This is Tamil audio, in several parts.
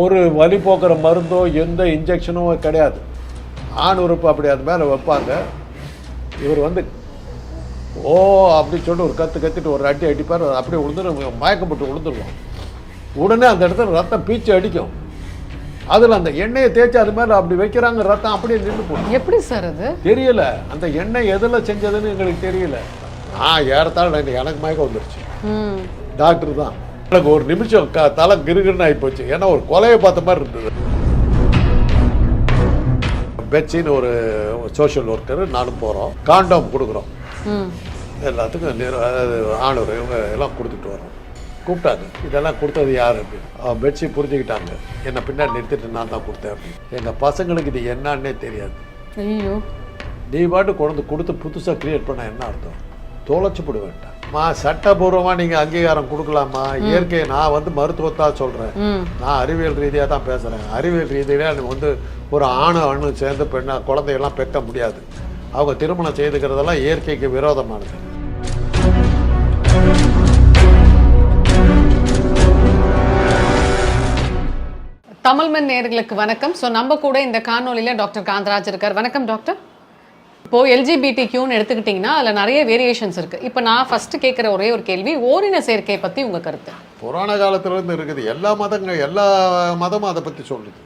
ஒரு வலி போக்குற மருந்தோ எந்த இன்ஜெக்ஷனும் கிடையாது. ஆண் உறுப்பு அப்படி அது மேலே வைப்பாங்க. இவர் வந்து ஓ அப்படின்னு சொல்லிட்டு ஒரு கத்து கத்திட்டு ஒரு அடி அடிப்பார். அப்படியே விழுந்துரு மயக்கம் போட்டு விழுந்துருவோம் உடனே அந்த இடத்துல ரத்தம் பீச்சு அடிக்கும். அதில் அந்த எண்ணெயை தேய்ச்சி அது மேலே அப்படி வைக்கிறாங்க ரத்தம் அப்படியே நின்று போடும் எப்படி சார் அது? தெரியல. அந்த எண்ணெய் எதில் செஞ்சதுன்னு எங்களுக்கு தெரியல. நான் ஏறத்தாழ எனக்கு எனக்கு மயக்கம் வந்துருச்சு. டாக்டர் தான். எனக்கு ஒரு நிமிஷம் க தலை கிருகிருன்னு ஆகி போச்சு ஏன்னா ஒரு கொலையை பார்த்த மாதிரி இருந்தது. பெட்சின்னு ஒரு சோஷியல் ஒர்க்கர் நானும் போகிறோம் காண்டம் கொடுக்குறோம். எல்லாத்துக்கும் ஆணவர் இவங்க எல்லாம் கொடுத்துட்டு வரோம். கூப்பிட்டாங்க. இதெல்லாம் கொடுத்தது யார் அப்படின்னு. பெட்ஷி புரிஞ்சுக்கிட்டாங்க. என்னை பின்னாடி நிறுத்திட்டு நான் தான் கொடுத்தேன் அப்படின்னு. எங்கள் பசங்களுக்கு இது என்னன்னே தெரியாது. ஐயோ. நீ பாட்டு கொண்டு கொடுத்து புதுசாக கிரியேட் பண்ண என்ன அர்த்தம்? தொலைச்சு போட வேண்டாம் மா சட்டபூர்வமாக நீங்கள் அங்கீகாரம் கொடுக்கலாமா? இயற்கை நான் வந்து மருத்துவத்தாக சொல்கிறேன் நான் அறிவியல் ரீதியாக தான் பேசுகிறேன் அறிவியல் ரீதியாக நீ வந்து ஒரு ஆணு அணு சேர்ந்து பெண்ணா குழந்தையெல்லாம் பெக்க முடியாது. அவங்க திருமணம் செய்துக்கிறதெல்லாம் இயற்கைக்கு விரோதமானது. தமிழ்மன் நேயர்களுக்கு வணக்கம். ஸோ நம்ம கூட இந்த காணொலியில டாக்டர் காந்தராஜ் இருக்கார். வணக்கம் டாக்டர். இப்போ எல்ஜிபிடி கியூன்னு எடுத்துக்கிட்டிங்கன்னா அதில் நிறைய வேரியேஷன்ஸ் இருக்கு. இப்போ நான் ஃபர்ஸ்ட் கேட்குற ஒரே ஒரு கேள்வி ஓரின சேர்க்கை பத்தி உங்க கருத்து? புராண காலத்துலேருந்து இருக்குது. எல்லா மதங்கள் எல்லா மதமும் அதை பற்றி சொல்லுது.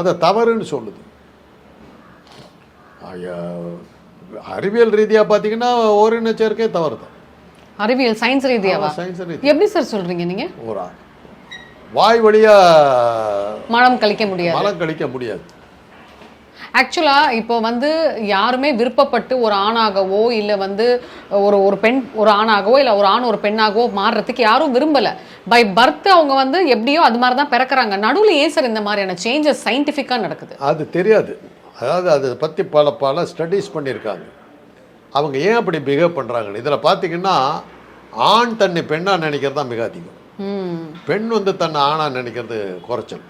அதை தவறுன்னு சொல்லுது. அறிவியல் ரீதியாக பார்த்தீங்கன்னா ஓரின சேர்க்கை தவறு தான் அறிவியல் சயின்ஸ் ரீதியாவா? சயின்ஸ் ரீதி எப்படி சார் சொல்றீங்க நீங்க? ஒரு வாய் வழியாக மனம் கழிக்க முடியாது. மலம் கழிக்க முடியாது. ஆக்சுவலா இப்போ வந்து யாருமே விருப்பப்பட்டு ஒரு ஆணாகவோ இல்ல வந்து ஒரு ஒரு பெண் ஒரு ஆணாகவோ இல்ல ஒரு ஆண் ஒரு பெண்ணாகவோ மாறுறதுக்கு யாரும் விரும்பல. பை பர்த் அவங்க வந்து எப்படியோ அது மாதிரி தான் பிறக்கறாங்க. நடுவுல ஏன் சார் இந்த மாதிரியான சேஞ்சஸ் சயின்டிஃபிக்கா நடக்குது? அது தெரியாது. அதாவது அதை பற்றி பல பல ஸ்டடீஸ் பண்ணியிருக்காங்க. அவங்க ஏன் அப்படி பிஹேவ் பண்ணுறாங்கன்னு இதில் பார்த்தீங்கன்னா ஆண் தன்னை பெண்ணாக நினைக்கிறது தான் மிக அதிகம். பெண் வந்து தன்னை ஆணாக நினைக்கிறது குறைச்சல்.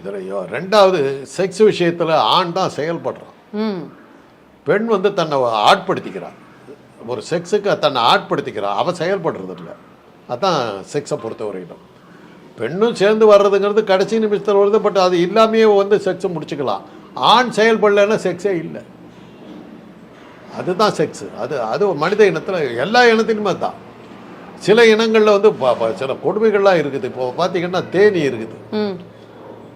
இதில் ரெண்டாவது செக்ஸ் விஷயத்தில் ஆண் தான் செயல்படுறான். பெண் வந்து தன்னை ஆட்படுத்திக்கிறான் ஒரு செக்ஸுக்கு தன்னை ஆட்படுத்திக்கிறான் அவன் செயல்படுறது இல்லை. அதான் செக்ஸை பொறுத்த வரையிலும். பெண்ணும் சேர்ந்து வர்றதுங்கிறது கடைசி நிமிஷத்தில் வருது பட் அது இல்லாமையே வந்து செக்ஸை முடிச்சுக்கலாம். ஆண் செயல்படலைன்னா செக்ஸே இல்லை. அதுதான் செக்ஸ் அது அது மனித இனத்தில் எல்லா இனத்திலுமே தான் சில இனங்களில் வந்து சில கொடுமைகள்லாம் இருக்குது. இப்போ பார்த்தீங்கன்னா தேனி இருக்குது.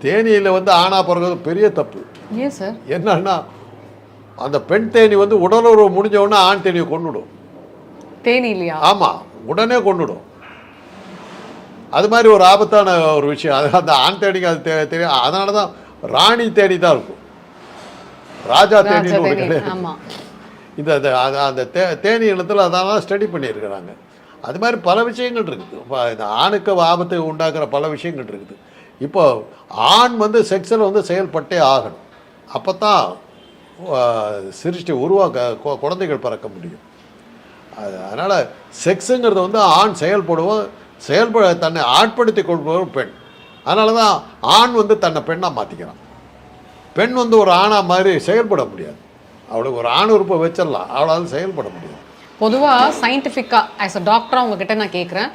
தேனியில் வந்து ஆணா பிறகு பெரிய தப்பு. ஏன் சார்? என்னன்னா அந்த பெண் தேனி வந்து உடலுறவு முடிஞ்ச உடனே ஆண் தேனியை கொண்டுடும் தேனி இல்லையா ஆமாம் உடனே கொண்டுடும் அது மாதிரி ஒரு ஆபத்தான ஒரு விஷயம். அது அந்த ஆண் தேனிக்கு அது தெரியும் அதனால தான் ராணி தேனி தான் இருக்கும். ராஜா தேனின்னு ஒரு கிடையாது ஆமா. இந்த அந்த தேனி இனத்தில் அதெல்லாம் ஸ்டடி பண்ணியிருக்கிறாங்க. அது மாதிரி பல விஷயங்கள் இருக்குது. இந்த ஆணுக்கு ஆபத்தை உண்டாக்குற பல விஷயங்கள் இருக்குது. இப்போ ஆண் வந்து செக்ஸில் வந்து செயல்பட்டே ஆகணும். அப்போ தான் சிருஷ்டி உருவாக்க குழந்தைகள் பிறக்க முடியும். அது அதனால் செக்ஸுங்கிறது வந்து ஆண் செயல்படுவோம் செயல்பட தன்னை ஆட்படுத்தி கொள்பவர் பெண். அதனால தான் ஆண் வந்து தன்னை பெண்ணாக மாற்றிக்கிறான் பெண் வந்து ஒரு ஆணாக மாதிரி செயல்பட முடியாது. அவளுக்கு ஒரு ஆண் உறுப்பை வச்சிடலாம். அவளால் செயல்பட முடியாது. பொதுவா சயின்டிஃபிக்கா ஆஸ் அ டாக்டரா உங்ககிட்ட நான் கேட்குறேன்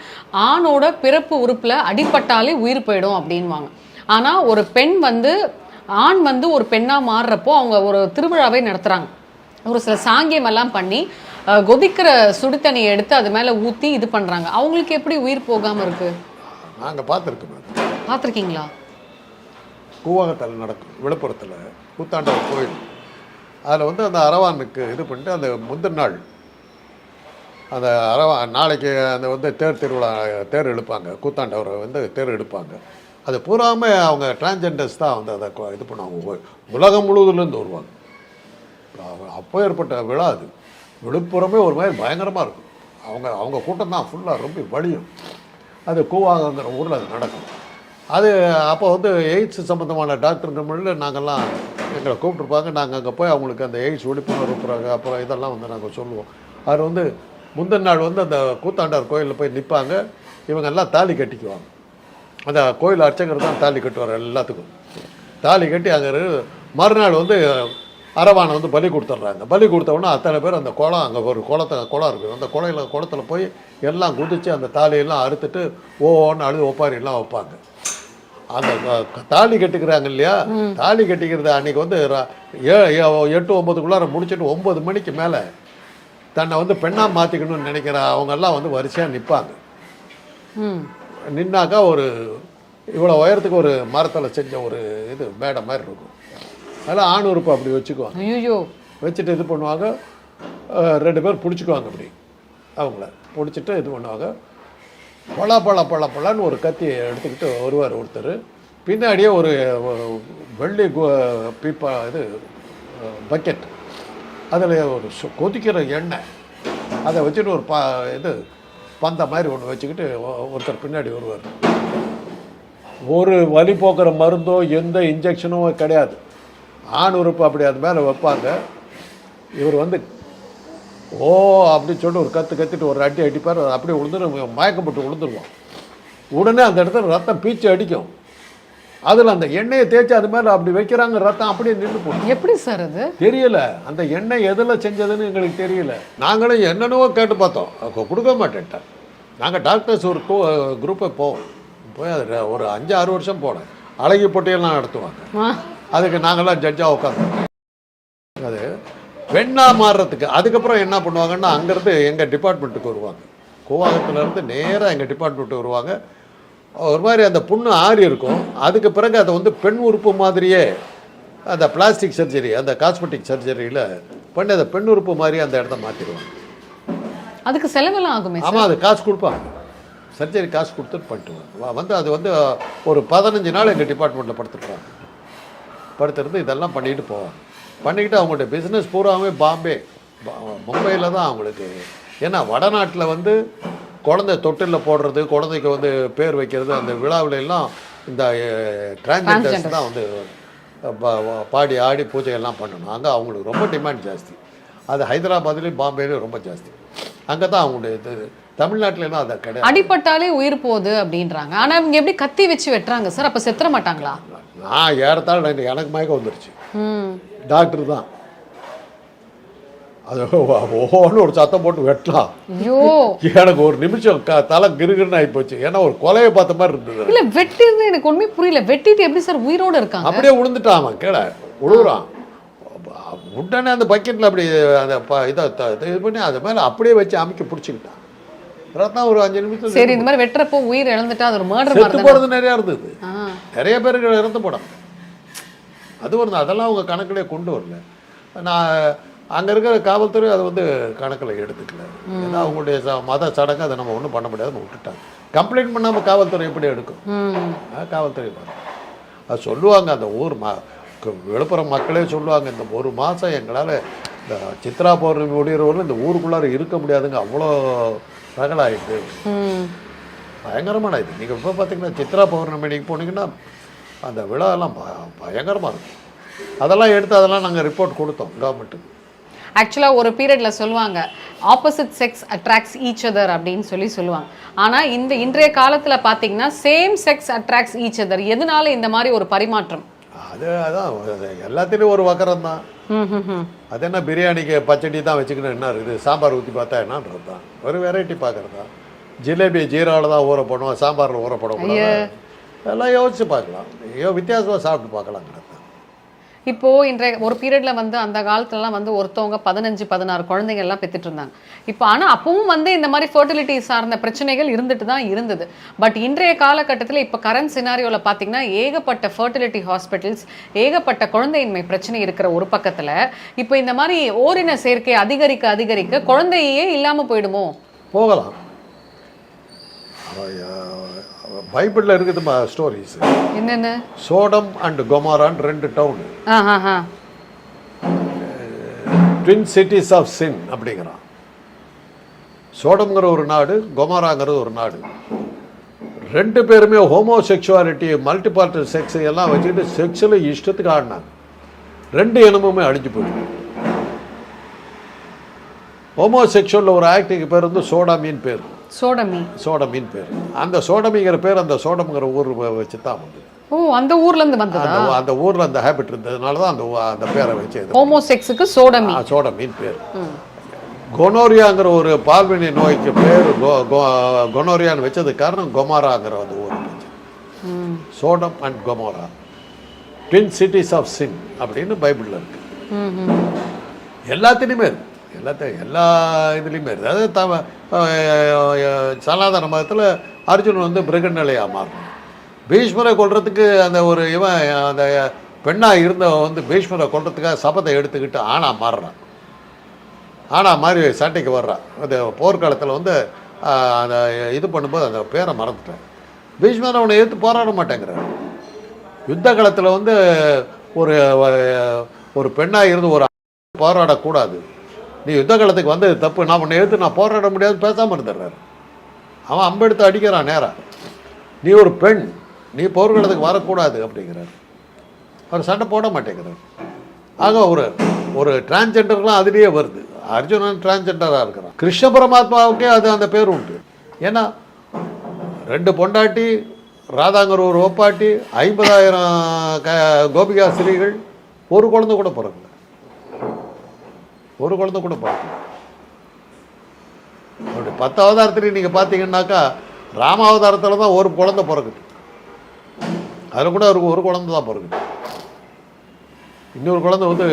ஆணோட பிறப்பு உறுப்புல அடிபட்டாலே உயிர் போயிடும் அப்படின்வாங்க ஆனா ஒரு பெண் வந்து ஆண் வந்து ஒரு பெண்ணா மாறுறப்போ அவங்க ஒரு திருவிழாவை நடத்துறாங்க. ஒரு சில சாங்கியம் எல்லாம் பண்ணி கொதிக்கிற சுடு தண்ணியை எடுத்து அது மேல ஊத்தி இது பண்றாங்க. அவங்களுக்கு எப்படி உயிர் போகாம இருக்கு? நாங்கள் பார்த்துருக்கோம் பார்த்துருக்கீங்களா? கூவாகத்தில் நடக்கும். விழுப்புரத்தில் கூத்தாண்டவர் கோயில். அதில் வந்து அந்த அரவானுக்கு இது பண்ணிட்டு அந்த முந்தின நாள் அந்த அரவா நாளைக்கு அந்த வந்து தேர் திருவிழா தேர் எடுப்பாங்க கூத்தாண்டவரை வந்து தேர் எடுப்பாங்க அது பூராமே அவங்க டிரான்ஜெண்டர்ஸ் தான் வந்து அதை இது பண்ணுவாங்க. உலகம் முழுவதுலேருந்து வருவாங்க. அப்போ ஏற்பட்ட விழா அது. விழுப்புரமே ஒரு மாதிரி பயங்கரமாக இருக்கும். அவங்க அவங்க கூட்டம் தான் ஃபுல்லாக ரொம்ப வலியும். அது கூவாங்கிற ஊரில் அது நடக்கும். அது அப்போ வந்து எய்ட்ஸ் சம்மந்தமான டாக்டருங்க முன்னாடி நாங்கள்லாம் எங்களை கூப்பிட்ருப்பாங்க நாங்கள் அங்கே போய் அவங்களுக்கு அந்த எய்ட்ஸ் விழிப்புணர்வு அப்புறம் இதெல்லாம் வந்து நாங்கள் சொல்லுவோம். அது வந்து முந்தின நாள் வந்து அந்த கூத்தாண்டார் கோயிலில் போய் நிற்பாங்க இவங்க எல்லாம் தாலி கட்டிக்குவாங்க. அந்த கோயில் அர்ச்சகர் தான் தாலி கட்டுவார் எல்லாத்துக்கும். தாலி கட்டி அங்கே மறுநாள் வந்து அரவானை வந்து பலி கொடுத்துட்றாங்க பலி கொடுத்த உடனே அத்தனை பேர் அந்த குளம் அங்கே ஒரு குளத்தை குளம் இருக்குது. அந்த குளையில குளத்துல போய் எல்லாம் குதித்து அந்த தாலியெல்லாம் அறுத்துட்டு ஓன்னு அழுது ஒப்பாரி எல்லாம் வைப்பாங்க. அந்த தாலி கட்டிக்கிறாங்க இல்லையா? தாலி கட்டிக்கிறது அன்னைக்கு வந்து எட்டு ஒம்பதுக்குள்ளார முடிச்சுட்டு ஒம்பது மணிக்கு மேலே தன்னை வந்து பெண்ணாக மாற்றிக்கணும்னு நினைக்கிற அவங்கெல்லாம் வந்து வரிசையாக நிற்பாங்க நின்னாக்கா ஒரு இவ்வளோ உயரத்துக்கு ஒரு மரத்தில் செஞ்ச ஒரு இது மேடை மாதிரி இருக்கும். அதில் ஆண் உறுப்பு அப்படி வச்சுக்குவாங்க. ஐயோ வச்சுட்டு இது பண்ணுவாங்க ரெண்டு பேர் பிடிச்சிக்குவாங்க அப்படி. அவங்கள பிடிச்சிட்டு இது பண்ணுவாங்க. பள பள பள பளன்னு ஒரு கத்தியை எடுத்துக்கிட்டு வருவார் ஒருத்தர். பின்னாடியே ஒரு வெள்ளி பீப்பா இது பக்கெட். அதில் ஒரு சு- கொதிக்கிற எண்ணெய் அதை வச்சுட்டு ஒரு பா இது பந்த மாதிரி ஒன்று வச்சுக்கிட்டு ஒருத்தர் பின்னாடி வருவார். ஒரு வலி போக்குற மருந்தோ எந்த இன்ஜெக்ஷனும் கிடையாது. ஆண் உறுப்பு அப்படி அது மேலே வைப்பாங்க. இவர் வந்து ஓ அப்படின்னு சொல்லிட்டு ஒரு கற்று கத்திட்டு ஒரு அடி அடிப்பார். அது அப்படியே விழுந்துரு மயக்கப்பட்டு விழுந்துருவோம் உடனே அந்த இடத்துல ரத்தம் பீச்சு அடிக்கும். அதில் அந்த எண்ணெயை தேய்ச்சி அது மேலே அப்படி வைக்கிறாங்க ரத்தம் அப்படியே நின்று போடும் எப்படி சார் அது? தெரியல. அந்த எண்ணெய் எதில் செஞ்சதுன்னு எங்களுக்கு தெரியல. நாங்களும் என்னென்னவோ கேட்டு பார்த்தோம். கொடுக்க மாட்டேன்ட்டேன் நாங்கள் டாக்டர்ஸ் ஒரு குரூப்பை போவோம். போய் அது ஒரு அஞ்சு ஆறு வருஷம் போனேன் அழகி போட்டியெல்லாம் நடத்துவாங்க. அதுக்கு நாங்கள்லாம் ஜட்ஜாக உட்காந்து அது வெண்ணா மாறுறதுக்கு அதுக்கப்புறம் என்ன பண்ணுவாங்கன்னா அங்கேருந்து எங்கள் டிபார்ட்மெண்ட்டுக்கு வருவாங்க. கூவாகத்துலேருந்து நேராக எங்கள் டிபார்ட்மெண்ட்டுக்கு வருவாங்க. ஒரு மாதிரி அந்த புண்ணு ஆறி இருக்கும். அதுக்கு பிறகு அதை வந்து பெண் உறுப்பு மாதிரியே அந்த பிளாஸ்டிக் சர்ஜரி அந்த காஸ்மெட்டிக் சர்ஜரியில் பண்ணி அதை பெண் உறுப்பு மாதிரி அந்த இடத்த மாற்றிடுவாங்க அதுக்கு செலவெல்லாம் ஆகுமே ஆமாம் அது காசு கொடுப்பாங்க. சர்ஜரி காசு கொடுத்துட்டு பண்ணிட்டுவாங்க வ- வந்து அது வந்து ஒரு பதினஞ்சு நாள் எங்கள் டிபார்ட்மெண்ட்டில் படுத்துருப்பாங்க. படுத்துருந்து இதெல்லாம் பண்ணிட்டு போவாங்க. பண்ணிக்கிட்டு அவங்களுடைய பிஸ்னஸ் பூராவே பாம்பே. மும்பையில் தான் அவங்களுக்கு. ஏன்னா வடநாட்டில் வந்து குழந்தை தொட்டிலில் போடுறது குழந்தைக்கு வந்து பேர் வைக்கிறது அந்த விழாவுல எல்லாம் இந்த டிரான்ஜெண்டர்ஸ் தான் வந்து பாடி ஆடி பூஜை எல்லாம் பண்ணணும். அங்கே அவங்களுக்கு ரொம்ப டிமாண்ட் ஜாஸ்தி. அது ஹைதராபாத்லேயும் பாம்பேலையும் ரொம்ப ஜாஸ்தி. அங்கே தான் அவங்களுடைய இது தமிழ்நாட்டிலலாம் அதை கிடையாது. அடிபட்டாலே உயிர் போகுது அப்படின்றாங்க. ஆனா இவங்க எப்படி கத்தி வச்சு வெட்டுறாங்க? சார் அப்ப செத்துற மாட்டாங்களா? நான் ஏறத்தாழ எனக்கு- மயக்கம் வந்துருச்சு. டாக்டர் தான். அது ஓன்னு ஒரு சத்தம் போட்டு வெட்டலாம். எனக்கு ஒரு நிமிஷம் தலை கிருகிருன்னு ஆகி போச்சு ஏன்னா ஒரு கொலையை பார்த்த மாதிரி இருந்தது. இல்ல வெட்டிறது எனக்கு ஒண்ணுமே புரியல. வெட்டிட்டு எப்படி சார் உயிரோட இருக்காங்க? அப்படியே விழுந்துட்டான் அவன் கீழே விழுகுறான் உடனே அந்த பக்கெட்டில் அப்படி அந்த இதை இது பண்ணி அது மேலே அப்படியே வச்சு அமைக்க பிடிச்சிக்கிட்டான். ரத்தம் ஒரு அஞ்சு நிமிஷம் சரி இந்த மாதிரி வெட்டுறப்போ உயிர் இழந்துட்டா அது ஒரு மர்டர் செத்து? போகிறது நிறையா இருந்தது. நிறைய பேருக்கு இறந்து போனாங்க அது ஒரு அதெல்லாம் அவங்க கணக்கிலே கொண்டு வரல. நான் அங்கே இருக்கிற காவல்துறை அதை வந்து கணக்கில் எடுத்துக்கல. ஏன்னா அவங்களுடைய ச- மத சடங்கு அதை நம்ம ஒன்றும் பண்ண முடியாதுன்னு விட்டுட்டாங்க. கம்ப்ளைண்ட் பண்ணாமல் காவல்துறை எப்படி எடுக்கும்? காவல்துறை. அது சொல்லுவாங்க அந்த ஊர் மா விழுப்புரம் மக்களே சொல்லுவாங்க இந்த ஒரு மாதம் எங்களால் இந்த சித்ரா பௌர்ணமி முடிகிறவரை இந்த ஊருக்குள்ளார இருக்க முடியாதுங்க அவ்வளோ ரகலாயிட்டு பயங்கரமான இது. நீங்கள் இப்போ பார்த்தீங்கன்னா சித்ரா பௌர்ணமி அன்னைக்கு போனீங்கன்னா அந்த விழாலாம் ப பயங்கரமாக இருக்கும். அதெல்லாம் எடுத்து அதெல்லாம் நாங்கள் ரிப்போர்ட் கொடுத்தோம் கவர்மெண்ட்டுக்கு ஆக்சுவலாக ஒரு பீரியட்ல சொல்லுவாங்க opposite sex attracts each other அப்படின்னு சொல்லி சொல்லுவாங்க. ஆனா இந்த இன்றைய காலத்துல பாத்தீங்கன்னா same sex attracts each other எதனால இந்த மாதிரி ஒரு பரிமாற்றம்? அது அதான் அது எல்லாத்துலேயும் ஒரு வக்கரம் தான் அது என்ன பிரியாணிக்கு பச்சடி தான் வச்சுக்கணும் என்ன இருக்குது? சாம்பார் ஊற்றி பார்த்தா என்னன்றது தான் ஒரு வெரைட்டி பார்க்குறது? தான் ஜிலேபி ஜீராவில் தான் ஊற போடுவோம் சாம்பாரில் ஊற போடக்கூடாது எல்லாம் யோசிச்சு பார்க்கலாம். ஐயோ வித்தியாசமாக சாப்பிட்டு பார்க்கலாங்கிறது தான் இப்போ இன்றைய ஒரு பீரியட்ல வந்து அந்த காலத்துலலாம் வந்து ஒருத்தவங்க பதினஞ்சு பதினாறு குழந்தைங்க எல்லாம் பெத்துட்டு இருந்தாங்க இப்போ ஆனா அப்பவும் வந்து இந்த மாதிரி ஃபர்டிலிட்டி சார்ந்த பிரச்சனைகள் இருந்துட்டு தான் இருந்தது. பட் இன்றைய காலகட்டத்தில் இப்போ கரண்ட் சினாரியோவில் பார்த்தீங்கன்னா ஏகப்பட்ட ஃபர்டிலிட்டி ஹாஸ்பிட்டல்ஸ் ஏகப்பட்ட குழந்தையின்மை பிரச்சனை இருக்கிற ஒரு பக்கத்துல இப்போ இந்த மாதிரி ஓரின சேர்க்கை அதிகரிக்க அதிகரிக்க குழந்தையே இல்லாம போயிடுமோ? போகலாம். பைபிளில் இருக்குதுமா ஸ்டோரிஸ் என்னென்ன? சோடம் அண்ட் கொமாரான் ரெண்டு town twin cities of sin அப்படிங்கிறான். சோடம்ங்கிற ஒரு நாடு கொமாராங்கிறது ஒரு நாடு. ரெண்டு பேருமே ஹோமோசெக்சுவாலிட்டி மல்டிபார்ட்டல் செக்ஸ் எல்லாம் வச்சுக்கிட்டு செக்ஸில் இஷ்டத்துக்கு ஆடினாங்க. ரெண்டு இனமுமே அழிஞ்சு போயிடுது ஹோமோசெக்சுவலில் ஒரு ஆக்டிக்கு பேர் வந்து சோடாமின்னு பேர். சோடமி. சோடமின்னு பேர். அந்த சோடமிங்கிற பேர் அந்த சோடம்ங்கிற ஊர் வச்சு தான் வந்து ஓ அந்த ஊர்ல இருந்து வந்ததா? அந்த அந்த ஊரில் அந்த ஹேபிட் இருந்ததுனால தான் அந்த அந்த பேரை வச்சு இது ஹோமோசெக்ஸுக்கு சோடமி. ஆ, சோடமின் பேர். கொனோரியாங்கிற ஒரு பால்வினை நோய்க்கு பேர் கொனோரியான்னு வச்சது காரணம் கொமாராங்கிற அந்த ஊர் Sodom and Gomorrah. Twin cities of sin அப்படின்னு பைபிளில் இருக்கு. எல்லாத்துலேயுமே இருக்கு. எல்லாத்தையும் எல்லா இதுலேயுமே அதாவது த சனாதன மதத்தில் அர்ஜுனன் வந்து மிருகநிலையாக மாறணும். பீஷ்மரை கொள்றதுக்கு அந்த ஒரு இவன் அந்த பெண்ணாக இருந்தவன் வந்து பீஷ்மரை கொள்றதுக்காக சபத்தை எடுத்துக்கிட்டு ஆணாக மாறுறான். ஆனா மாதிரி சட்டைக்கு வர்றான். அந்த போர்க்காலத்தில் வந்து அந்த இது பண்ணும்போது அந்த பேரை மறந்துட்டேன். பீஷ்மர் அவனை எதிர்த்து போராட மாட்டேங்கிறான் யுத்த காலத்தில் வந்து ஒரு ஒரு பெண்ணாக இருந்து ஒரு போராடக்கூடாது. நீ யுத்த காலத்துக்கு வந்தது தப்பு. நான் உன்னை எடுத்து நான் போராட முடியாது பேசாமல் இருந்துடுறாரு. அவன் அம்பெடுத்து அடிக்கிறான் நேராக நீ ஒரு பெண் நீ போர்க்களத்துக்கு வரக்கூடாது அப்படிங்கிறார். அவர் சண்டை போட மாட்டேங்கிறார். ஆக ஒரு ஒரு டிரான்ஸ்ஜெண்டர்லாம் அதுலேயே வருது. அர்ஜுனன் டிரான்ஸ்ஜெண்டராக இருக்கிறான். கிருஷ்ண பரமாத்மாவுக்கே அது அந்த பேர் உண்டு. ஏன்னா ரெண்டு பொண்டாட்டி ராதாங்கிற ஒரு ஒப்பாட்டி ஐம்பதாயிரம் க கோபிகா ஸ்திரீகள் ஒரு குழந்தை கூட பிறகு ஒரு குழந்தை கூட பிறக்கல. அப்படி பத்து அவதாரத்துலையும் நீங்கள் பார்த்தீங்கன்னாக்கா ராமாவதாரத்தில் தான் ஒரு குழந்தை பிறக்குது. அதில் கூட அவருக்கு ஒரு குழந்தை தான் பிறக்குது. இன்னொரு குழந்தை வந்து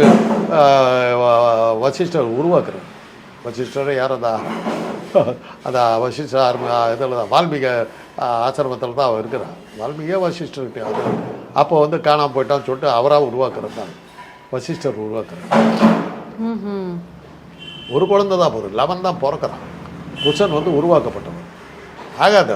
வசிஷ்டர் உருவாக்குறார். வசிஷ்டர் யார் அந்த அந்த வசிஷ்டர் ஆரம்பி இதில் தான் வால்மீக ஆசிரமத்தில் தான் அவன் இருக்கிறான் வால்மீகியே வசிஷ்டர்கிட்ட அது. அப்போ வந்து காணாமல் போயிட்டான்னு சொல்லிட்டு அவராக உருவாக்குறது தான் வசிஷ்டர் உருவாக்குறார். ஒரு குழந்தை தான் பிறகு லவன் தான் பிறக்கிறான். புருஷன் வந்து உருவாக்கப்பட்டவன். ஆகாது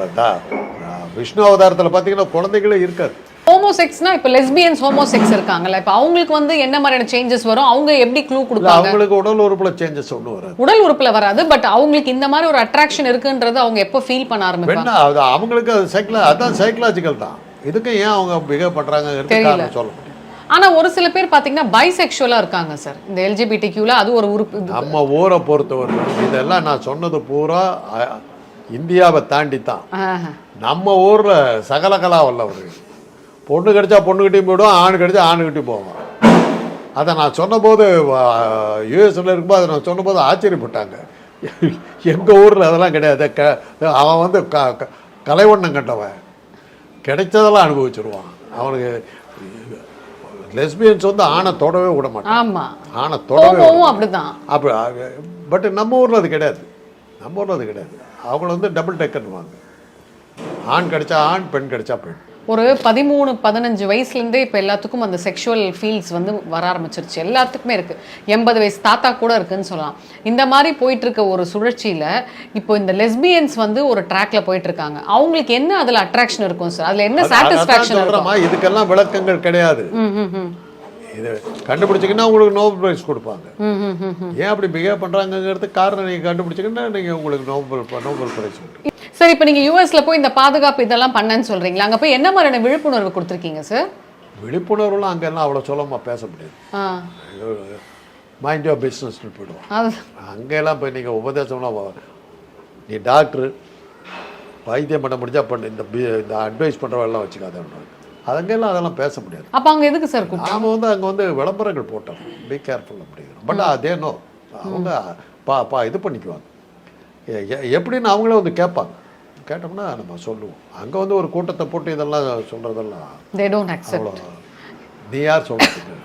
விஷ்ணு அவதாரத்தில் பார்த்தீங்கன்னா குழந்தைகளே இருக்காது. ஹோமோசெக்ஸ்னா இப்போ லெஸ்பியன்ஸ் ஹோமோசெக்ஸ் இருக்காங்கல்ல. இப்போ அவங்களுக்கு வந்து என்ன மாதிரியான சேஞ்சஸ் வரும்? அவங்க எப்படி க்ளூ கொடுப்பாங்க? அவங்களுக்கு உடல் உறுப்புல சேஞ்சஸ் ஒன்றும் வராது. உடல் உறுப்புல வராது பட் அவங்களுக்கு இந்த மாதிரி ஒரு அட்ராக்ஷன் இருக்குன்றது அவங்க எப்போ ஃபீல் பண்ண ஆரம்பிப்பாங்க? அவங்களுக்கு அது சைக்கிளா அதான் சைக்கலாஜிக்கல் தான். இதுக்கு ஏன் அவங்க பிஹேவ் பண்ணுறாங்க சொல்ல முடியும் ஆனா ஒரு சில பேர் பாத்தீங்கன்னா பைசெக்சுவலா இருக்காங்க சார் இந்த எல்ஜிபிடி கியூல அது ஒரு உறுப்பு. நம்ம ஊரை பொறுத்தவரைக்கும் இதெல்லாம் நான் சொன்னது பூரா இந்தியாவை தாண்டி தான். நம்ம ஊரில் சகலகலா வல்லவர்கள். பொண்ணு கிடைச்சா பொண்ணுக்கிட்டையும் போயிடும் ஆண் கிடைச்சா ஆணுக்கிட்டையும் போவான். அதை நான் சொன்னபோது யூஎஸ்ல இருக்கும்போது அதை நான் சொன்னபோது ஆச்சரியப்பட்டாங்க. எங்கள் ஊரில் அதெல்லாம் கிடையாது. க அவன் வந்து க- கலைவண்ணம் கண்டவன். கிடைச்சதெல்லாம் அனுபவிச்சிருவான். அவனுக்கு லெஸ்பியன்ஸ் வந்து ஆணை தொடவே விட மாட்டான் ஆமா. ஆணை தொடவே அப்படிதான். அப்போ பட் நம்ம ஊரில் அது கிடையாது. நம்ம ஊரில் அது கிடையாது. அவங்கள வந்து டபுள் டெக்கர்னுவாங்க ஆண் கிடைச்சா ஆண் பெண் கிடைச்சா பெண். ஒரு பதிமூணு பதினஞ்சு வயசுலேருந்தே இப்போ எல்லாத்துக்கும் அந்த செக்ஷுவல் ஃபீல்ஸ் வந்து வர ஆரம்பிச்சிருச்சு. எல்லாத்துக்குமே இருக்கு. எண்பது வயசு தாத்தா கூட இருக்குன்னு சொல்லலாம். இந்த மாதிரி போயிட்டு இருக்க ஒரு சுழற்சியில இப்போ இந்த லெஸ்பியன்ஸ் வந்து ஒரு ட்ராக்ல போயிட்டு இருக்காங்க அவங்களுக்கு என்ன அதுல அட்ராக்ஷன் இருக்கும் சார் அதுல என்ன சாட்டிஸ்ஃபேக்ஷன் இதுக்கெல்லாம் விளக்கங்கள் கிடையாது. இது கண்டுபிடிச்சிங்கன்னா உங்களுக்கு நோபல் பிரைஸ் கொடுப்பாங்க. ஏன் அப்படி பிஹேவ் பண்ணுறாங்கிறதுக்கு காரணம் நீங்கள் கண்டுபிடிச்சிங்கன்னா நீங்கள் உங்களுக்கு நோபல் நோபல் பிரைஸ் உண்டு சார் இப்போ நீங்க யூஎஸ்ல போய் இந்த பாதுகாப்பு இதெல்லாம் பண்ணேன்னு சொல்றீங்களா? அங்க போய் என்ன மாதிரியான விழிப்புணர்வு கொடுத்துருக்கீங்க சார் விழிப்புணர்வுலாம் அங்கெல்லாம் அவ்வளோ சொல்லமா பேச முடியாது. மைண்ட் யோர் பிஸ்னஸ்னு போயிடுவோம் அங்கெல்லாம் போய் நீங்கள் உபதேசம்லாம் நீ டாக்டரு வைத்தியம் பண்ண முடிஞ்சா பண்ணு. இந்த இந்த அட்வைஸ் பண்ணுறவெல்லாம் வச்சுக்காத அதங்கெல்லாம் அதெல்லாம் பேச முடியாது அப்போ அங்க எதுக்கு சார் நாம வந்து அங்கே வந்து விளம்பரங்கள் போட்டோம் பி கேர்ஃபுல் அப்படிங்கிறோம் பட் அதே நோ அவங்க பா பா இது பண்ணிக்குவாங்க எப்படின்னு அவங்களே வந்து கேட்பாங்க கேட்டோம்னா நம்ம சொல்லுவோம் அங்கே வந்து ஒரு கூட்டத்தை போட்டு இதெல்லாம் சொல்கிறதெல்லாம் நீ யார் சொல்கிறதுக்கு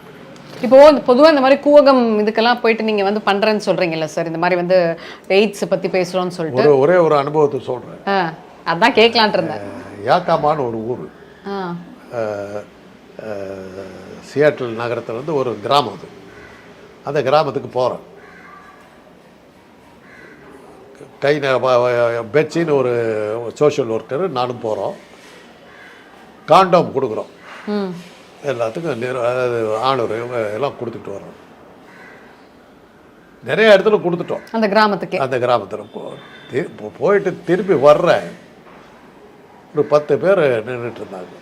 இப்போ பொதுவா இந்த மாதிரி கூவகம் இதுக்கெல்லாம் போயிட்டு நீங்க வந்து பண்றேன்னு சொல்றீங்கல்ல சார் இந்த மாதிரி வந்து எய்ட்ஸ் பத்தி பேசுறோம்னு சொல்லிட்டு ஒரு ஒரே அனுபவத்தை சொல்கிறேன் அதான் கேட்கலான்ட்டு இருந்தேன் யாக்காமான்னு ஒரு ஊர் சியாட்டில் நகரத்துல இருந்து ஒரு கிராமம் அது. அந்த கிராமத்துக்கு போகிறேன் கை பெட்சின்னு ஒரு சோஷியல் ஒர்க்கர் நானும் போகிறோம் காண்டம் கொடுக்குறோம். எல்லாத்துக்கும் நிற அதாவது ஆணூர் எல்லாம் கொடுத்துட்டு வரோம் நிறைய இடத்துல கொடுத்துட்டோம். அந்த கிராமத்துக்கே. அந்த கிராமத்தில் போயிட்டு திருப்பி வர்றேன். ஒரு பத்து பேர் நின்றுட்டு இருந்தாங்க.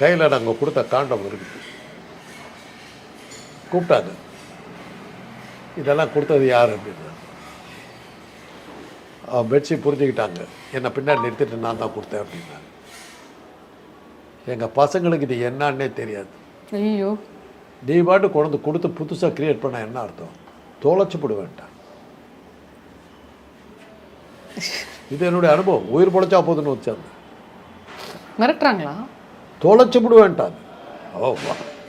கையில் நாங்கள் கொடுத்த காண்டம் இருக்குது கூப்பிட்டாங்க. இதெல்லாம் கொடுத்தது யார் அப்படின்னு. அவன் பெட்ஷி புரிஞ்சுக்கிட்டாங்க. என்னை பின்னாடி நிறுத்திட்டு நான் தான் கொடுத்தேன் அப்படின்னாங்க எங்கள் பசங்களுக்கு இது என்னன்னே தெரியாது. ஐயோ. நீ பாட்டு கொண்டு கொடுத்து புதுசாக கிரியேட் பண்ண என்ன அர்த்தம்? தொலைச்சு போடுவேன்ட்டான் இது என்னுடைய அனுபவம். உயிர் பொழைச்சா போதுன்னு வச்சாங்க. மிரட்டுறாங்களா? தொலைச்சி விடுவேன்ட்டாங்க ஓ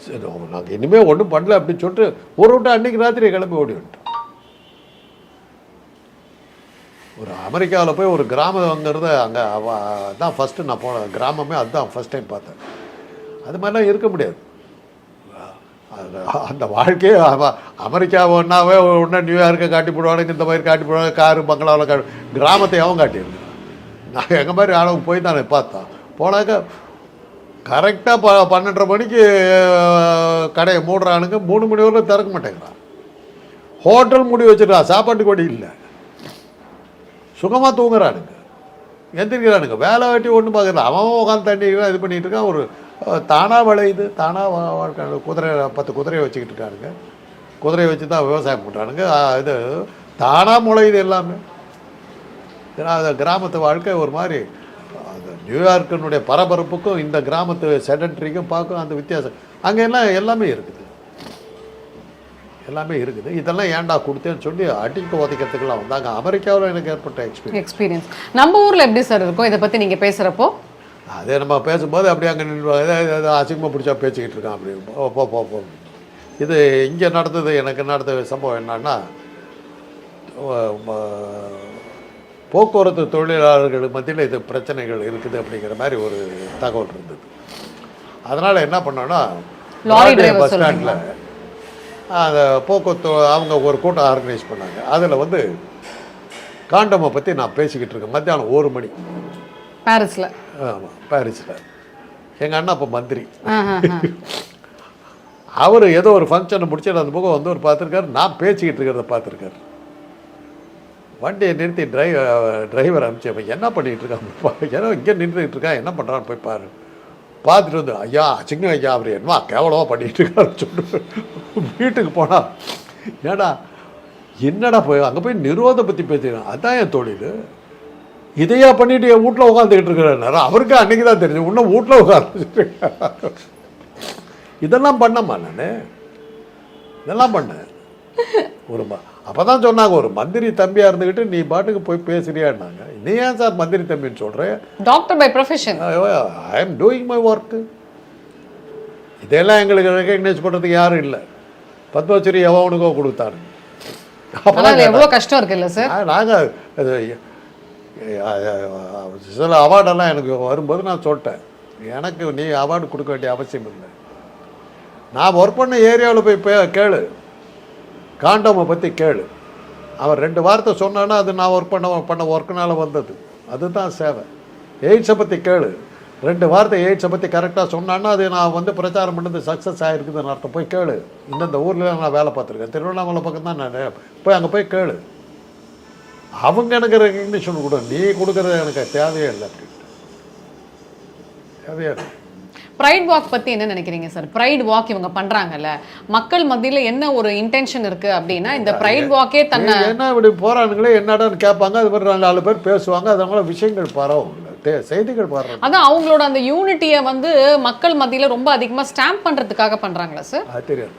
சரி நாங்கள் இனிமேல் ஒன்றும் பண்ணல அப்படின்னு சொல்லிட்டு ஒரு விட்டு அன்னைக்கு ராத்திரி கிளம்பி ஓடி வந்துட்டோம். ஒரு அமெரிக்காவில் போய் ஒரு கிராமங்கிறத அங்கே தான் ஃபஸ்ட்டு நான் போன கிராமமே அதுதான் ஃபஸ்ட் டைம் பார்த்தேன். அது மாதிரிலாம் இருக்க முடியாது. அது- அந்த வாழ்க்கையே அமெரிக்கா ஒன்றாவே ஒன்றா நியூயார்க்கை காட்டி போடுவானுங்க இந்த மாதிரி காட்டி போடுவாங்க காரு பங்களாவில் காட்டு கிராமத்தை அவன் காட்டியிருக்கு நான் எங்கள் மாதிரி ஆளுங்க போய் தானே பார்த்தோம் போனாக்க கரெக்டாக ப பன்னெண்டரை மணிக்கு கடையை மூடுறானுங்க. மூணு மணி வரைக்கும் திறக்க மாட்டேங்கிறான். ஹோட்டல் மூடி வச்சிருக்கான் சாப்பாட்டுக்கு வழி இல்லை. சுகமாக தூங்குறானுங்க. எந்திரிக்கிறானுங்க. வேலை வெட்டி ஒன்றும் பார்க்கல. அவன் உட்காந்து தண்ணி இது பண்ணிகிட்டு இருக்கான். ஒரு தானாக விளையுது. தானாக வாழ்க்கை குதிரை பத்து குதிரையை வச்சுக்கிட்டு இருக்கானுங்க. குதிரையை வச்சு தான் விவசாயம் பண்ணுறானுங்க இது தானாக முளையுது எல்லாமே. கிராமத்து வாழ்க்கை ஒரு மாதிரி நியூயார்க்கினுடைய பரபரப்புக்கும் இந்த கிராமத்து செடன்ட்ரிக்கும் பார்க்கும் அந்த வித்தியாசம். அங்கே எல்லாம் எல்லாமே இருக்குது. எல்லாமே இருக்குது. இதெல்லாம் ஏன்டா கொடுத்தேன்னு சொல்லி அடிக்க உதைக்கிறதுக்கெல்லாம் வந்தாங்க. அமெரிக்காவில் எனக்கு ஏற்பட்ட எக்ஸ்பீரியன்ஸ் எக்ஸ்பீரியன்ஸ் நம்ம ஊர்ல எப்படி சார் இருக்கும்? இதை பத்தி நீங்க பேசுறப்போ? அதே நம்ம பேசும்போது அப்படியே அங்கே நின்று அசிங்கமாக பிடிச்சா பேசிக்கிட்டு இருக்கான் அப்படி. போ போ போ இது இங்கே நடந்தது எனக்கு நடந்த சம்பவம் என்னன்னா போக்குவரத்து தொழிலாளர்கள் மத்தியில் இது பிரச்சனைகள் இருக்குது அப்படிங்கிற மாதிரி ஒரு தகவல் இருந்தது. அதனால் என்ன பண்ணோன்னா பஸ் ஸ்டாண்டில் அந்த போக்குவரத்து அவங்க ஒரு கூட்டம் ஆர்கனைஸ் பண்ணாங்க. அதில் வந்து காண்டமை பற்றி நான் பேசிக்கிட்டு இருக்கேன். மத்தியானம் ஒரு மணி. பாரிஸ்ல ஆமாம் பாரிஸில் எங்கள் அண்ணா அப்போ மந்திரி. அவர் ஏதோ ஒரு ஃபங்க்ஷனை முடிச்சுட்டு அந்த பக்கம் வந்து ஒரு பார்த்துருக்காரு. நான் பேசிக்கிட்டு இருக்கிறத பார்த்துருக்காரு. வண்டியை நிறுத்தி டிரைவ் டிரைவர் அனுப்பிச்சு அவன் என்ன பண்ணிகிட்டு இருக்கான்? ஏன்னா இங்கே நின்றுட்டு இருக்கான். என்ன பண்ணுறான்னு போய் பாரு. பார்த்துட்டு வந்து ஐயா சிங்க ஐயா அவர் என்னமா கேவலமாக பண்ணிகிட்டு இருக்காரு சொல்லிட்டு வீட்டுக்கு போனால் ஏடா என்னடா போய் அங்கே போய் நிரோதை பற்றி பேசுகிறேன் அதான் என் தொழில். இதையா பண்ணிட்டு என் வீட்டில் உட்காந்துக்கிட்டு இருக்கிறாரு. அவருக்கு அன்றைக்கி தான் தெரிஞ்சு இன்னும் வீட்டில் உட்காந்து இதெல்லாம் பண்ணம்மா நான்? இதெல்லாம் பண்ணேன் ஒருமா அப்போ தான் சொன்னாங்க ஒரு மந்திரி தம்பியாக இருந்துக்கிட்டு நீ பாட்டுக்கு போய் பேசுறியான்னாங்க. நீ ஏன் சார் மந்திரி தம்பின்னு சொல்கிறேன் doctor by profession I am doing my work இதெல்லாம் எங்களுக்கு ரெக்கக்னைஸ் பண்ணுறதுக்கு யாரும் இல்லை. பத்மஸ்ரீ எவனுக்கோ கொடுத்தாரு. ஆனா அதுல எவ்வளவு கஷ்டம் இருக்குல்ல சார் நாங்கள் சில அவார்டெல்லாம் எனக்கு வரும்போது நான் சொல்லிட்டேன். எனக்கு நீ அவார்டு கொடுக்க வேண்டிய அவசியம் இல்லை. நான் ஒர்க் பண்ண ஏரியாவில் போய் கேளு. காண்டோமை பற்றி கேளு. அவர் ரெண்டு வார்த்தை சொன்னான்னா அது நான் ஒர்க் பண்ண பண்ண ஒர்க்குனால வந்தது. அதுதான் சேவை. எய்ட்ஸை பற்றி கேளு. ரெண்டு வார்த்தை எய்ட்ஸை பற்றி கரெக்டாக சொன்னான்னா அது நான் வந்து பிரச்சாரம் பண்ணது சக்ஸஸ் ஆகிருக்குதுன்னு அர்த்தம். போய் கேளு. இந்தந்த ஊரில் நான் வேலை பார்த்துருக்கேன். திருவண்ணாமலை பக்கம் தான் நான் போய் அங்கே போய் கேளு. அவங்க எனக்கு ரெக்கக்னிஷன் கொடு நீ கொடுக்குறது எனக்கு தேவையே இல்லை அப்படின்ட்டு. தேவையே இல்லை. ப்ரைட் வாக் பத்தி என்ன நினைக்கிறீங்க சார் ப்ரைட் வாக் இவங்க பண்றாங்கல்ல. மக்கள் மத்தியில என்ன ஒரு இன்டென்ஷன் இருக்கு அப்படின்னா இந்த ப்ரைட் வாக்கே தன்னை என்ன இப்படி போறானுங்களே என்னடான்னு கேட்பாங்க அது மாதிரி நாலு பேர் பேசுவாங்க அதனால விஷயங்கள் பரவும். செய்திகள் பரவும். அதான் அவங்களோட அந்த யூனிட்டியை வந்து மக்கள் மத்தியில ரொம்ப அதிகமா ஸ்டாம்ப் பண்றதுக்காக பண்றாங்களா சார் அது தெரியாது.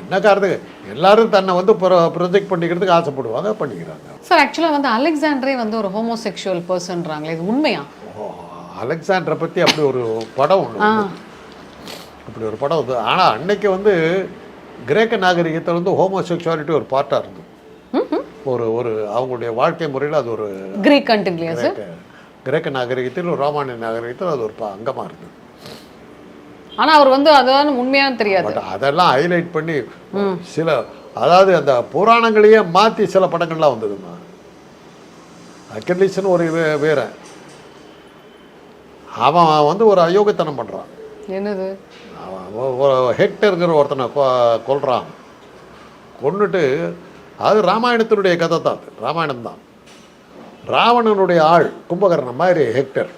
என்ன காரணத்துக்கு? எல்லாரும் தன்னை வந்து ப்ரொஜெக்ட் பண்ணிக்கிறதுக்கு ஆசைப்படுவாங்க பண்ணிக்கிறாங்க. சார் ஆக்சுவலா வந்து அலெக்சாண்டரே வந்து ஒரு ஹோமோசெக்சுவல் பர்சன்றாங்களே இது உண்மையா? அலெக்சாண்டரை பற்றி அப்படி ஒரு படம் ஒன்று அப்படி ஒரு படம் வந்து ஆனால் அன்னைக்கு வந்து கிரேக்க நாகரிகத்தில் வந்து ஹோமோசெக்சுவாலிட்டி ஒரு பார்ட்டாக இருந்தது. ஒரு ஒரு அவங்களுடைய வாழ்க்கை முறையில் அது ஒரு கிரீக் கிரேக்க நாகரிகத்தில் ஒரு ரோமானிய நாகரிகத்தில் அது ஒரு அங்கமாக இருந்தது. ஆனா அவர் வந்து அதான் உண்மையான்னு தெரியாது. பட் அதெல்லாம் ஹைலைட் பண்ணி சில அதாவது அந்த புராணங்களையே மாற்றி சில படங்கள்லாம் வந்ததுமா அக்கர்லீஸ்னு ஒரு வீரன் அவன் வந்து ஒரு அயோக்கியத்தனம் பண்ணுறான் என்னது? ஹெக்டருங்கிற ஒருத்தனை கொ- கொல்றான். கொன்னுட்டு அது ராமாயணத்தினுடைய கதை தான் அது. ராமாயணம் தான். ராவணனுடைய ஆள் கும்பகர்ணன் மாதிரி ஹெக்டர்.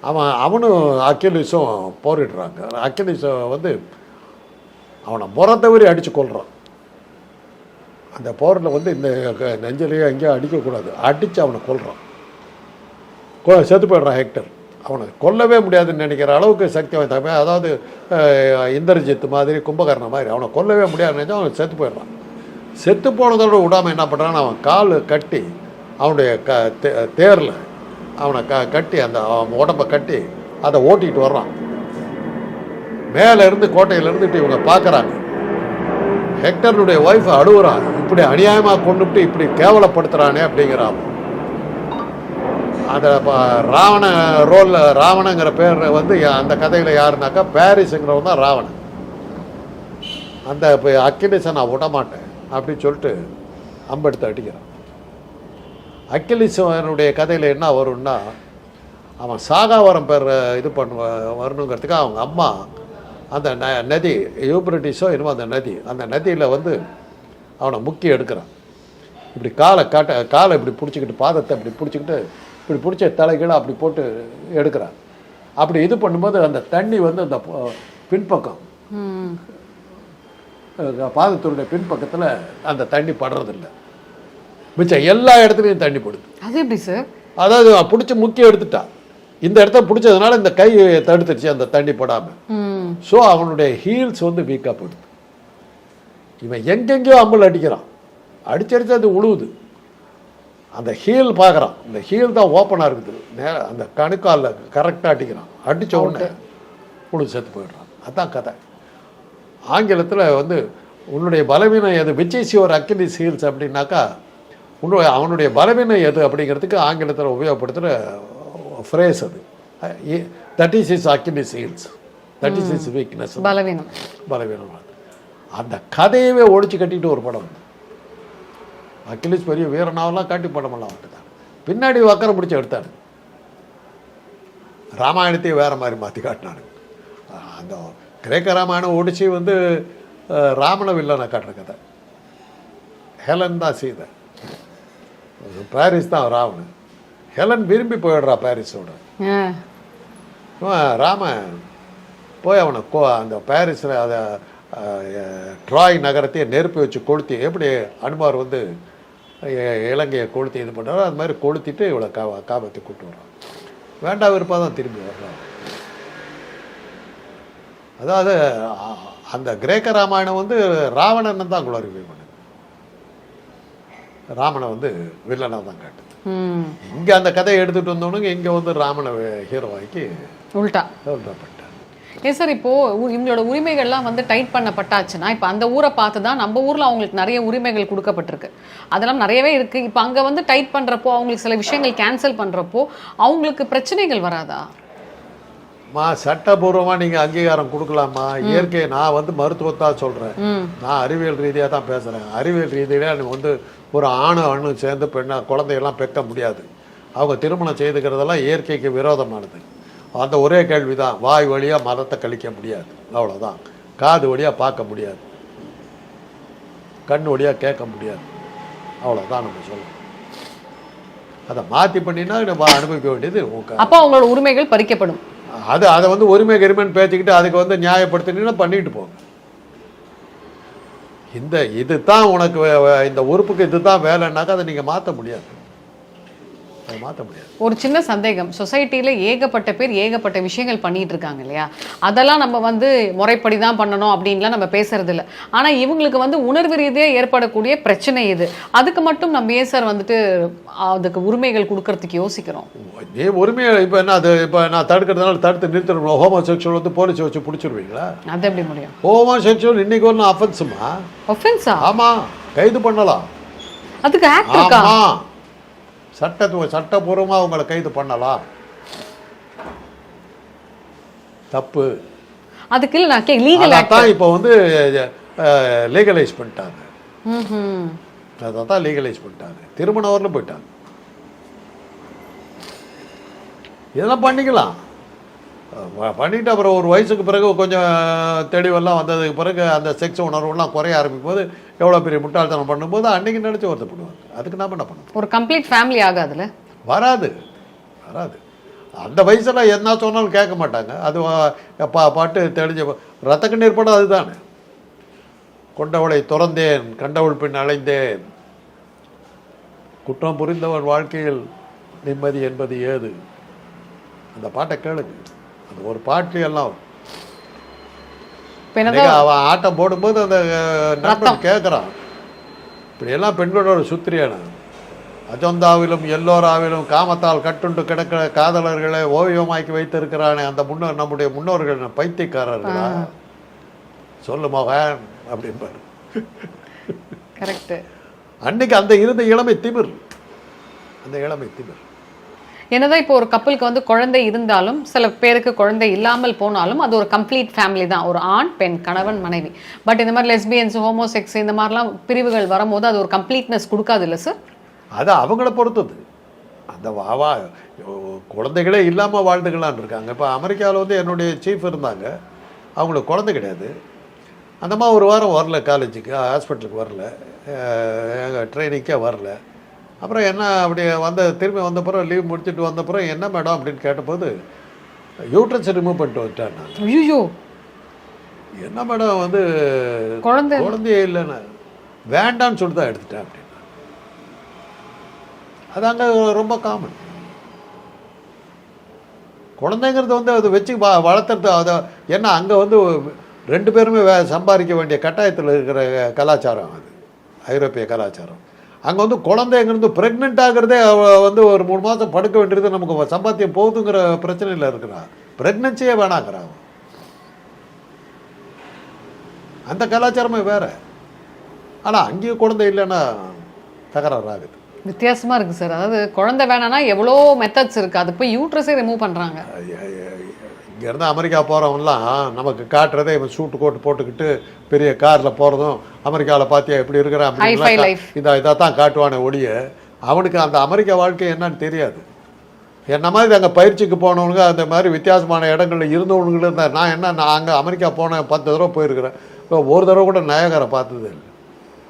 அவன் அவனும் அக்கிலிஸும் போரிடுறாங்க. அக்கிலிஸை வந்து அவனை முறை தவறி அடித்து கொல்றான். அந்த போரில் வந்து இந்த நெஞ்சிலேயே எங்கேயும் அடிக்கக்கூடாது. அடித்து அவனை கொல்றான். கொ- செத்து போயிடுறான் ஹெக்டர். அவனை கொல்லவே முடியாதுன்னு நினைக்கிற அளவுக்கு சக்தி வாய்ந்த அதாவது இந்திரஜித் மாதிரி கும்பகர்ணன் மாதிரி அவனை கொல்லவே முடியாதுன்னு நினைச்சா அவன் செத்து போயிடுறான். செத்து போனதோட விடாமல் என்ன பண்ணுறான்னு அவன் கால் கட்டி அவனுடைய க தேரில் அவனை க கட்டி அந்த அவன் உடம்ப கட்டி அதை ஓட்டிகிட்டு வர்றான். மேலேருந்து கோட்டையிலேருந்து இப்படி இவங்க பார்க்குறாங்க ஹெக்டருடைய ஒய்ஃப் அழுகுறான் இப்படி அநியாயமாக கொண்டுட்டு இப்படி கேவலப்படுத்துகிறானே அப்படிங்கிறான். அந்த ராவண ரோலில் ராவணங்கிற பேர் வந்து அந்த கதையில் யாருனாக்கா பாரிஸுங்கிறவன் தான் ராவணன். அந்த இப்போ அக்கிலிஸை நான் விடமாட்டேன் அப்படின்னு சொல்லிட்டு அம்பெடுத்து அடிக்கிறான். அக்கிலிசனுடைய கதையில் என்ன வரும்னா அவன் சாகாவரம் பேர் இது பண்ணுவ வரணுங்கிறதுக்கு அவங்க அம்மா அந்த ந நதி யூப்ரிட்டிஸோ என்னமோ அந்த நதி அந்த நதியில் வந்து அவனை முக்கி எடுக்கிறான். இப்படி காலை காட்ட காலை இப்படி பிடிச்சிக்கிட்டு பாதத்தை இப்படி பிடிச்சிக்கிட்டு இப்படி பிடிச்ச தலைகீழ அப்படி போட்டு எடுக்கிறான் அப்படி இது பண்ணும்போது அந்த தண்ணி வந்து அந்த பின்பக்கம் பாதத்தினுடைய பின்பக்கத்தில் அந்த தண்ணி படுறதில்ல. மிச்சம் எல்லா இடத்துலையும் தண்ணி படுது. அது எப்படி சார்? அதாவது பிடிச்சி முக்கி எடுத்துட்டான் இந்த இடத்த பிடிச்சதுனால இந்த கை தடுத்துருச்சு அந்த தண்ணி படாமல் ஸோ அவனுடைய ஹீல்ஸ் வந்து வீக்காக போயிடுது. இவன் எங்கெங்கேயோ அம்பல் அடிக்கிறான். அடிச்சடிச்சு அது உழுவுது. அந்த ஹீல் பார்க்குறான். இந்த ஹீல் தான் ஓப்பனாக இருக்குது. நே அந்த கணுக்காலில் கரெக்டாக அடிக்கிறான். அடித்த உடனே உழுது செத்து போயிடுறான். அதான் கதை. ஆங்கிலத்தில் வந்து உன்னுடைய பலவீனம் எது? Which is your Achilles heels அப்படின்னாக்கா உன்னுடைய அவனுடைய பலவீனம் எது அப்படிங்கிறதுக்கு ஆங்கிலத்தில் உபயோகப்படுத்துகிற ஃப்ரேஸ் அது. That is is Achilles heels that is is weakness பலவீனம். பலவீனம். அந்த கதையவே ஒழிச்சு கட்டிட்டு ஒரு படம். அக்கிலிஸ் பெரிய வீரனாவெல்லாம் காட்டி படமெல்லாம் வந்துட்டாங்க பின்னாடி வக்கரம் பிடிச்சி எடுத்தாரு. ராமாயணத்தையும் வேற மாதிரி மாற்றி காட்டினாரு. அந்த கிரேக்க ராமாயணம் ஒடிச்சு வந்து ராமனை வில்லனை காட்டுற கதை ஹெலன் தான் சீதை. பாரிஸ் தான் ராவணன். ஹெலன் விரும்பி போயிடுறா பாரிஸோட. ராமன் போய் அவனை கோ அந்த பாரிஸில் அதை ட்ராய் நகரத்தையே நெருப்பி வச்சு கொளுத்தி எப்படி அனுமார் வந்து இலங்கையை கொளுத்தி இது பண்ணுறாரோ அது மாதிரி கொளுத்திட்டு இவளை கா காபத்தை கூட்டு வர்றான் வேண்டா விருப்பம் தான் திரும்பி வர்றான் அதாவது அந்த கிரேக்க ராமாயணம் வந்து ராவணன் தான் குளோரிஃபை பண்ணுது. ராமனை வந்து வில்லனாக தான் காட்டுது. இங்கே அந்த கதையை எடுத்துகிட்டு வந்தவனுங்க இங்கே வந்து ராமனை ஹீரோவாக்கி உல்டா. பண்ணிட்டாங்க ஏன் சார் இப்போ உ- இவங்களோட உரிமைகள்லாம் வந்து டைட் பண்ணப்பட்டாச்சுன்னா இப்போ அந்த ஊரை பார்த்து தான் நம்ம ஊர்ல அவங்களுக்கு நிறைய உரிமைகள் கொடுக்கப்பட்டிருக்கு. அதெல்லாம் நிறையவே இருக்கு. இப்போ அங்க வந்து டைட் பண்றப்போ அவங்களுக்கு சில விஷயங்கள் கேன்சல் பண்றப்போ அவங்களுக்கு பிரச்சனைகள் வராதா? மா சட்டபூர்வமாக நீங்கள் அங்கீகாரம் கொடுக்கலாமா? இயற்கை நான் வந்து மருத்துவத்தா சொல்கிறேன் நான் அறிவியல் ரீதியாக தான் பேசுகிறேன் அறிவியல் ரீதியாக வந்து ஒரு ஆணு அணு சேர்ந்து பெண்ணை குழந்தையெல்லாம் பெக்க முடியாது. அவங்க திருமணம் செய்துக்கிறதெல்லாம் இயற்கைக்கு விரோதமானது. அந்த ஒரே கேள்வி தான் வாய் வழியாக மதத்தை கழிக்க முடியாது. அவ்வளோதான் காது வழியாக பார்க்க முடியாது. கண் வழியாக கேட்க முடியாது. அவ்வளோதான் நம்ம சொல்லணும் அதை மாற்றி பண்ணினா நம்ம அனுபவிக்க வேண்டியது அப்போ அவங்களோட உரிமைகள் பறிக்கப்படும். அது அதை வந்து உரிமை கரிமன் பேசிக்கிட்டு அதுக்கு வந்து நியாயப்படுத்தினீங்கன்னா பண்ணிட்டு போங்க. இந்த இது தான் உனக்கு இந்த உறுப்புக்கு இது தான் வேலைன்னாக்கா அதை நீங்கள் மாற்ற முடியாது. அதை மாற்ற முடியாது. ஒரு சின்ன சந்தேகம். சொசைட்டில ஏகப்பட்ட பேர் ஏகப்பட்ட விஷயங்கள் பண்ணிட்டு இருக்காங்க இல்லையா? அதெல்லாம் நம்ம வந்து முறைப்படி தான் பண்ணணும் அப்படின்லாம் நம்ம பேசுறது இல்ல ஆனா இவங்களுக்கு வந்து உணர்வு ரீதியாக ஏற்படக்கூடிய பிரச்சனை இது. அதுக்கு மட்டும் நம்ம ஏன் சார் வந்துட்டு அதுக்கு உரிமைகள் கொடுக்கறதுக்கு யோசிக்கிறோம்? நீ உரிமையை இப்போ என்ன அது இப்போ நான் தடுக்கிறதுனால தடுத்து நிறுத்திடணும். ஹோமோ செக்ஷுவல் வந்து போலீஸ் வச்சு பிடிச்சிருவீங்களா? அது எப்படி முடியும்? ஹோமோ செக்ஷுவல் இன்னைக்கு ஒன்றும் அஃபென்ஸுமா ஒஃபென்ஸா ஆமாம் கைது பண்ணலாம். அதுக்கு ஆக்ட் இருக்கா சட்டத்து சட்டபூர்வமாக உங்களை கைது பண்ணலாம். தப்பு. அதுக்கு இல்ல நான் லீகல் தான் இப்போ வந்து லீகலைஸ் பண்ணிட்டாங்க. அதை தான் லீகலைஸ் பண்ணிட்டாங்க. திருமணம் வரலும் போயிட்டாங்க. இதெல்லாம் பண்ணிக்கலாம். பண்ணிட்டு அப்புறம் ஒரு வயசுக்கு பிறகு கொஞ்சம் தெளிவெல்லாம் வந்ததுக்கு பிறகு அந்த செக்ஸ் உணர்வுலாம் குறைய ஆரம்பிக்கும் போது எவ்வளோ பெரிய முட்டாள்தனம் பண்ணும்போது அன்னைக்கு நினச்சி வருத்தப்படுவாங்க அதுக்கு நாம என்ன பண்ணணும்? ஒரு கம்ப்ளீட் ஃபேமிலி ஆகாதுல்ல வராது. வராது. அந்த வயசில் என்ன சொன்னாலும் கேட்க மாட்டாங்க. அது பா பாட்டு தெளிஞ்ச ரத்த கண்ணீர் படம் அதுதானே. கொண்டவளை துறந்தேன் கண்டவள் பின் அலைந்தேன். குற்றம் புரிந்தவன் வாழ்க்கையில் நிம்மதி என்பது ஏது? அந்த பாட்டை கேளுங்க. அந்த ஒரு பாட்டு எல்லாம். அவன் ஆட்டம் போடும்போது அந்த நண்பன் கேட்குறான் இப்படி எல்லாம் பெண்களோட சுத்திரியான? அஜந்தாவிலும் எல்லோராவிலும் காமத்தால் கட்டுண்டு கிடக்கிற காதலர்களை ஓவியமாக்கி வைத்திருக்கிறானே அந்த முன்னோர் நம்முடைய முன்னோர்கள் பைத்தியக்காரர்களா? சொல்லு மகன் அப்படின்பாரு கரெக்ட் அன்னைக்கு அந்த இருந்த இளமை திமிர். அந்த இளமை திமிர். என்னதான் இப்போ ஒரு கப்பலுக்கு வந்து குழந்தை இருந்தாலும் சில பேருக்கு குழந்தை இல்லாமல் போனாலும் அது ஒரு கம்ப்ளீட் ஃபேமிலி தான். ஒரு ஆண் பெண் கணவன் மனைவி. பட் இந்த மாதிரி லெஸ்பியன்ஸ் ஹோமோசெக்ஸ் இந்த மாதிரிலாம் பிரிவுகள் வரும்போது அது ஒரு கம்ப்ளீட்னஸ் கொடுக்காது இல்லை சார் அது அவங்கள பொறுத்தது. அந்த வாவா குழந்தைகளே இல்லாமல் வாழ்ந்துக்கலான்னு இருக்காங்க. இப்போ அமெரிக்காவில் வந்து என்னுடைய சீஃப் இருந்தாங்க. அவங்களுக்கு குழந்தை கிடையாது. அந்தம்மா ஒரு வாரம் வரல காலேஜுக்கு ஹாஸ்பிட்டலுக்கு வரல. எங்கள் ட்ரைனிங்கே வரல. அப்புறம் என்ன அப்படி வந்த திரும்பி வந்த பிறகு லீவ் முடிச்சுட்டு வந்த பிறகு என்ன மேடம் அப்படின்னு கேட்டபோது யூட்ரஸ் ரிமூவ் பண்ணிட்டு வந்துட்டேன் நான். ஐயோ என்ன மேடம் வந்து குழந்தை. குழந்தையே இல்லைன்னு. வேண்டான்னு சொல்லிட்டு தான் எடுத்துட்டேன் அப்படின்னு. அது அங்கே ரொம்ப காமன் குழந்தைங்கிறது வந்து அது வச்சு வ வளர்த்துறது அதை ஏன்னா அங்கே வந்து ரெண்டு பேருமே வே சம்பாதிக்க வேண்டிய கட்டாயத்தில் இருக்கிற கலாச்சாரம் அது. ஐரோப்பிய கலாச்சாரம். அங்கே வந்து குழந்தைங்கிறது ப்ரெக்னென்ட் ஆகிறதே வந்து ஒரு மூணு மாதம் படுக்க வேண்டியது நமக்கு சம்பாத்தியம் போகுதுங்கிற பிரச்சனையில் இருக்கிறா. ப்ரெக்னன்சியே வேணாங்கிறா அவ. அந்த கலாச்சாரமே வேற. ஆனால் அங்கேயும் குழந்தை இல்லைன்னா தகராறு ஆகுது. வித்தியாசமா இருக்கு சார். அதாவது குழந்தை வேணாம்னா எவ்வளோ மெத்தட்ஸ் இருக்கு. அது போய் யூட்ரஸே ரிமூவ் பண்றாங்க. இங்கேருந்து அமெரிக்கா போகிறவங்கலாம் நமக்கு காட்டுறதே இவன் சூட்டு கோட்டு போட்டுக்கிட்டு பெரிய காரில் போகிறதும் அமெரிக்காவில் பார்த்தியா எப்படி இருக்கிறான். கா- இதை தான் காட்டுவானே ஒழிய அவனுக்கு அந்த அமெரிக்கா வாழ்க்கை என்னன்னு தெரியாது. என்ன மாதிரி அங்கே பயிற்சிக்கு போனவனுங்க அந்த மாதிரி வித்தியாசமான இடங்கள்ல இருந்தவனுங்களும் இருந்தா நான் என்ன நான் அங்கே அமெரிக்கா போனேன் பத்து தடவை போயிருக்கிறேன். இப்போ ஒரு தடவை கூட நயகரை பார்த்தது இல்லை.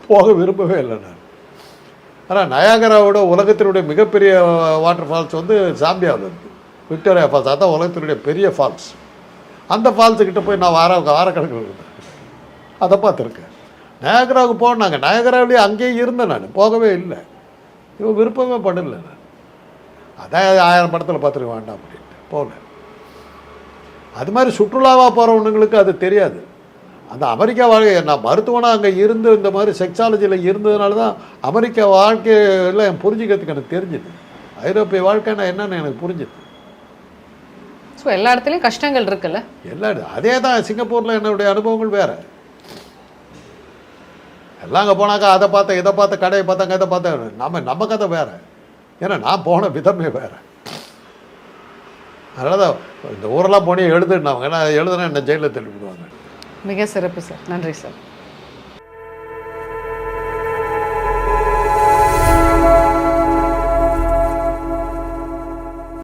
போக விரும்பவே இல்லை நான். ஆனால் நயாகராவோட உலகத்தினுடைய மிகப்பெரிய வாட்டர் ஃபால்ஸ் வந்து சாம்பியாவில் இருக்குது விக்டோரியா ஃபால்ஸ் அதான் உலகத்தினுடைய பெரிய ஃபால்ஸ். அந்த ஃபால்ஸுக்கிட்ட போய் நான் வார வாரக்கணக்கில் இருந்தேன் அதை பார்த்துருக்கேன். நயாகராவுக்கு போனாங்க. நயாகராவிலேயே அங்கேயே இருந்தேன் நான். போகவே இல்லை. இவன் விருப்பமே பண்ணல நான். அதான் ஆயிரம் படத்தில் பார்த்துருக்க வேண்டாம் அப்படின்ட்டு. போகல. அது மாதிரி சுற்றுலாவாக போகிறவனுங்களுக்கு அது தெரியாது. அந்த அமெரிக்கா வாழ்க்கை நான் மருத்துவனாக அங்கே இருந்து இந்த மாதிரி செக்ஸாலஜியில் இருந்ததுனால தான் அமெரிக்கா வாழ்க்கையில் என் புரிஞ்சுக்கிறதுக்கு எனக்கு தெரிஞ்சுது. ஐரோப்பிய வாழ்க்கைன்னா என்னென்னு எனக்கு புரிஞ்சுது. ஸோ எல்லா இடத்துலையும் கஷ்டங்கள் இருக்குல்ல? எல்லாம் இது. அதே தான் சிங்கப்பூரில் என்னுடைய அனுபவங்கள் வேறு. எல்லாம் அங்கே போனாக்கா அதை பார்த்தேன் இதை பார்த்தேன் கடையை பார்த்தாங்க இதை பார்த்தேன் நம்ம நம்ம கதை வேறு. ஏன்னா நான் போன விதமே வேறு. அதனால தான் இந்த ஊரெல்லாம் போனே எழுதுனாங்க ஏன்னா எழுதுனா என்ன ஜெயிலில் தள்ளி விடுவாங்க. மிக சிறப்பு சார் நன்றி சார்